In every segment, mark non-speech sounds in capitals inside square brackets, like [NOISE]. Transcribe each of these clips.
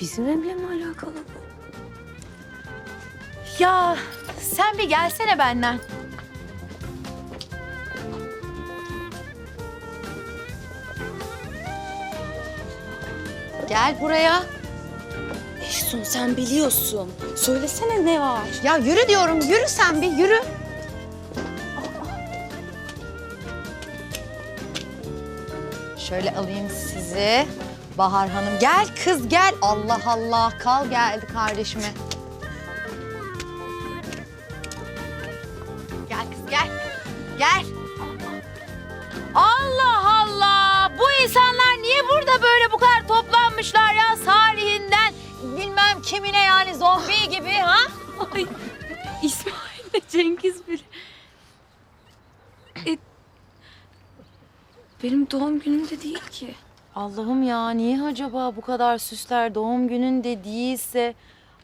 Bizim evle mi alakalı bu? Ya sen bir gelsene benden. Gel buraya. Efsun sen biliyorsun. Söylesene ne var? Ya yürü diyorum. Yürü sen bir yürü. Şöyle alayım sizi. Bahar Hanım gel kız gel. Allah Allah kal geldi kardeşime. Gel kız gel. Gel. Allah Allah. Bu insanlar niye burada böyle bu kadar toplanmışlar ya Salih'inden bilmem kimine yani zombi gibi ha? [LAUGHS] Ay, İsmail'le Cengiz biri. E, benim doğum günüm de değil ki. Allah'ım ya niye acaba bu kadar süsler doğum gününde değilse?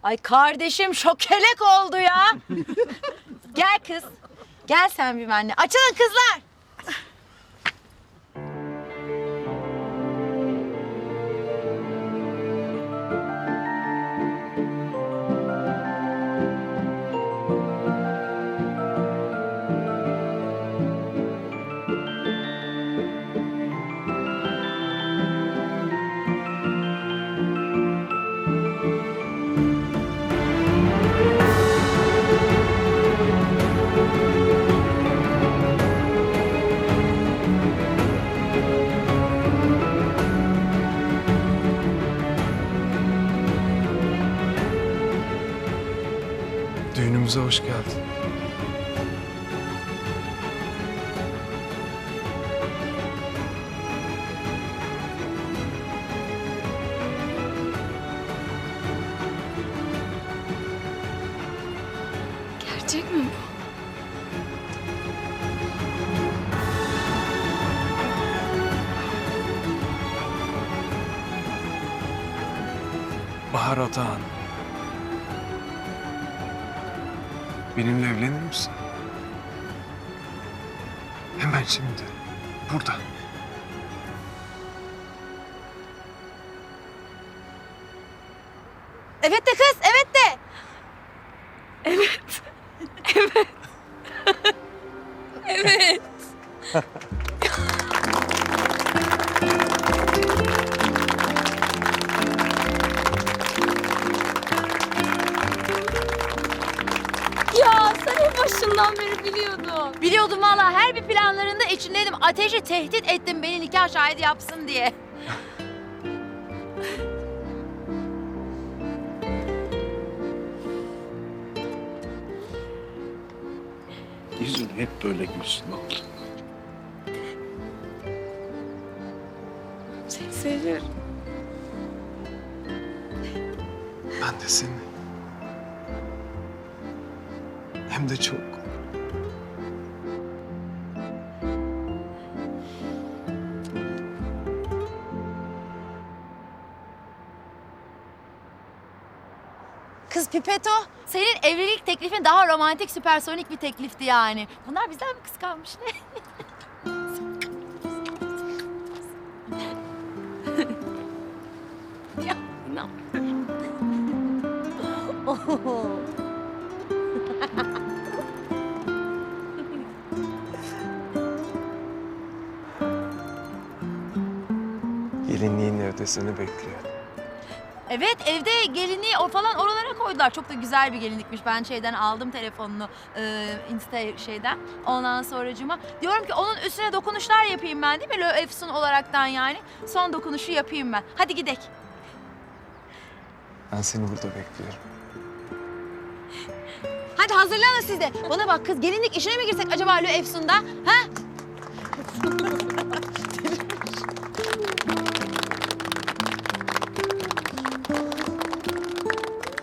Ay kardeşim şokelek oldu ya. [LAUGHS] Gel kız. Gel sen bir benimle. Açılın kızlar. Düğünümüze hoş geldin. Gerçek mi bu? Bahar Atahan. Benimle evlenir misin? Hemen şimdi. Burada. Evet de kız, evet de. Evet. ya [LAUGHS] [LAUGHS] [LAUGHS] başından beri biliyordun. Biliyordum valla her bir planlarında içindeydim. Ateşi tehdit ettim beni nikah şahidi yapsın diye. Yüzün hep böyle gülsün oğlum. Seni seviyorum. Ben de seni. Hem de çok. Kız Pipeto, senin evlilik teklifin daha romantik, süpersonik bir teklifti yani. Bunlar bizden mi kıskanmış ne? [LAUGHS] Ya inan. [LAUGHS] Gelinliğin evde seni bekliyor. Evet evde gelinliği o falan oralara koydular. Çok da güzel bir gelinlikmiş. Ben şeyden aldım telefonunu e, Insta şeyden. Ondan sonracıma diyorum ki onun üstüne dokunuşlar yapayım ben değil mi? Lo Efsun olaraktan yani. Son dokunuşu yapayım ben. Hadi gidek. Ben seni burada bekliyorum. Hadi hazırlanın siz de. Bana bak kız gelinlik işine mi girsek acaba Lo Efsun'da? Ha?